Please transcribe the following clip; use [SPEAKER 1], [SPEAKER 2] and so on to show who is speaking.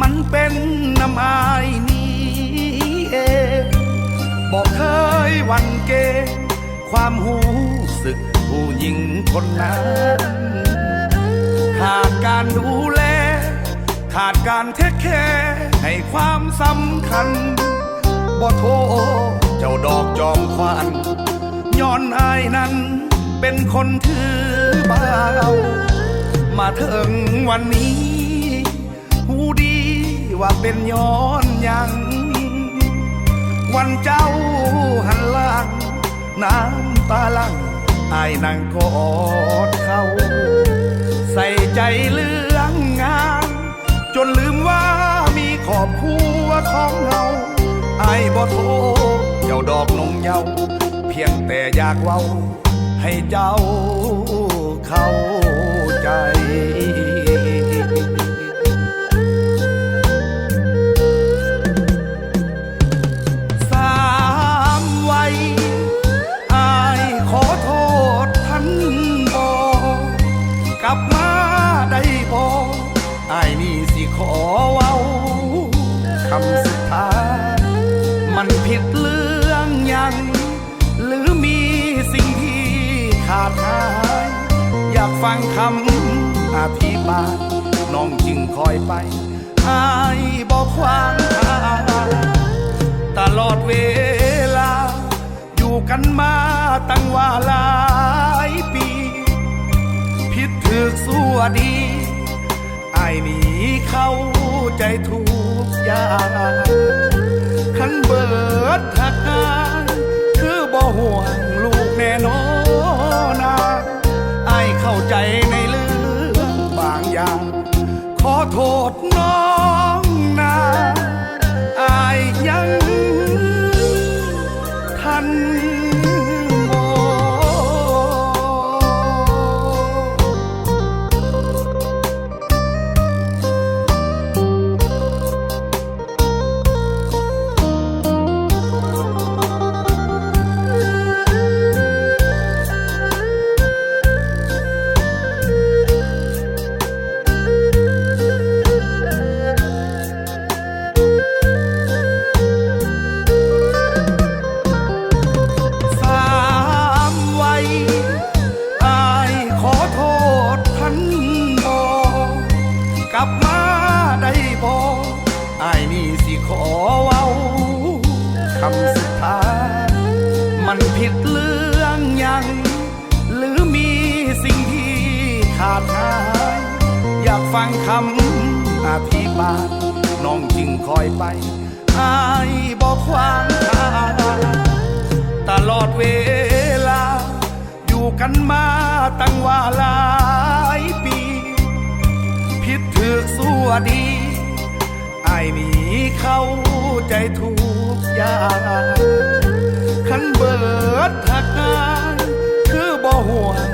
[SPEAKER 1] มันเป็นน้ำอายนี้เองบอกเคยวันเก ความหูสึกผู้หญิงคนนั้นขาดการดูแล ขาดการเทคแคร์ให้ความสำคัญบ่โทเจ้าดอกจอมควันย้อนอายนั้นเป็นคนถือเบามาถึงวันนี้ ดีว่าเป็นย้อนยัง วันเจ้าหันหลัง น้ำตาลังอายนั่งกอดเขา ใส่ใจเรื่องงาน จนลืมว่ามีขอบครัวของเราไอ้ายบ่โทเจ้าดอกนงเยาเพียงแต่อยากเว้าให้เจ้าเข้า สิขอเว้าคำสุดท้าย มันผิดเรื่องยัง หรือมีสิ่งที่ขาดหาย อยากฟังคำอธิบายน้องจึงคอยไปอายบอกความทางตลอดเวลา อยู่กันมาตั้งว่าหลายปี ผิดถึกสัวดี ใจทุกอย่างขันเบิดหัำสุดท้าย มันผิดเรื่องยัง หรือมีสิ่งที่ขาดหาย อยากฟังคำอธิบายน้องจึงคอยไปอายบอกความทางตลอดเวลา อยู่กันมาตั้งว่าหลายปี ผิดถึกสัวดีไอ้นี้เข้าใจทุก ยาขันเบิดหักงานคือบ่ห่วง